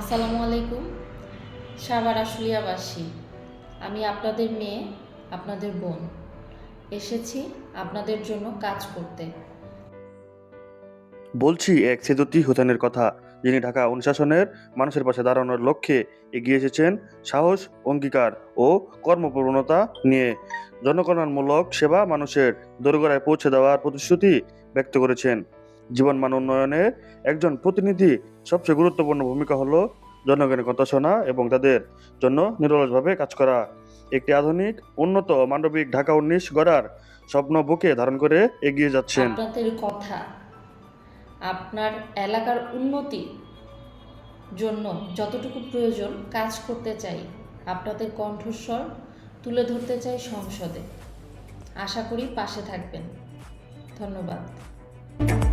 আসসালামু আলাইকুম, সাভার আশুলিয়াবাসী। আমি আপনাদের মেয়ে, আপনাদের বোন। এসেছি আপনাদের জন্য কাজ করতে। বলছি, এক সেদুতি হোসেনের কথা। যিনি ঢাকা অনুশাসনের মানুষের পাশে দাঁড়ানোর লক্ষ্যে এগিয়ে এসেছেন, সাহস, অঙ্গীকার ও কর্মপ্রবণতা নিয়ে জনকল্যাণমূলক সেবা মানুষের দোরগোড়ায় পৌঁছে দেওয়ার প্রতিশ্রুতি ব্যক্ত করেছেন। জীবনমান উন্নয়নে একজন প্রতিনিধি সবচেয়ে গুরুত্বপূর্ণ ভূমিকা হলো জনগণের কথা শোনা এবং তাদের জন্য নিরলসভাবে কাজ করা। একটি আধুনিক, উন্নত মানবিক ঢাকা উনিশ গড়ার স্বপ্ন বুকে ধারণ করে এগিয়ে যাচ্ছেন। কথা, আপনার এলাকার উন্নতি জন্য যতটুকু প্রয়োজন কাজ করতে চাই, আপনাদের কণ্ঠস্বর তুলে ধরতে চাই সংসদে। আশা করি পাশে থাকবেন। ধন্যবাদ।